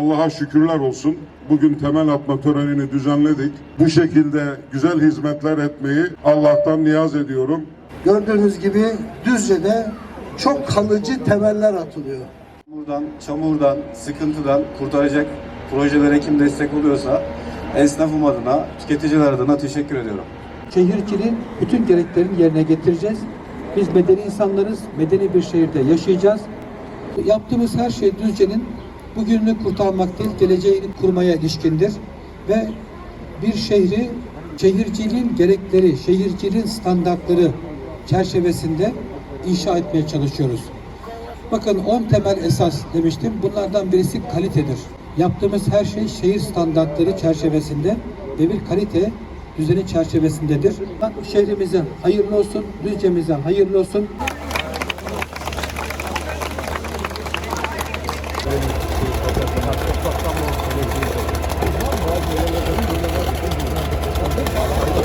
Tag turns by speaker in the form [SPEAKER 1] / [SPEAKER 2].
[SPEAKER 1] Allah'a şükürler olsun. Bugün temel atma törenini düzenledik. Bu şekilde güzel hizmetler etmeyi Allah'tan niyaz ediyorum.
[SPEAKER 2] Gördüğünüz gibi Düzce'de çok kalıcı temeller atılıyor.
[SPEAKER 3] Buradan, çamurdan, sıkıntıdan kurtaracak projelere kim destek oluyorsa esnafım adına, tüketiciler adına teşekkür ediyorum.
[SPEAKER 4] şehirciliğin bütün gereklerini yerine getireceğiz. Biz medeni insanlarız, medeni bir şehirde yaşayacağız. Yaptığımız her şey Düzce'nin bugününü kurtarmak değil, geleceğini kurmaya ilişkindir. Ve bir şehri şehirciliğin gerekleri, şehirciliğin standartları çerçevesinde inşa etmeye çalışıyoruz. Bakın 10 temel esas demiştim. Bunlardan birisi kalitedir. Yaptığımız her şey şehir standartları çerçevesinde ve bir kalite düzeni çerçevesindedir. Şehrimize hayırlı olsun, Düzce'mize hayırlı olsun. Thank you.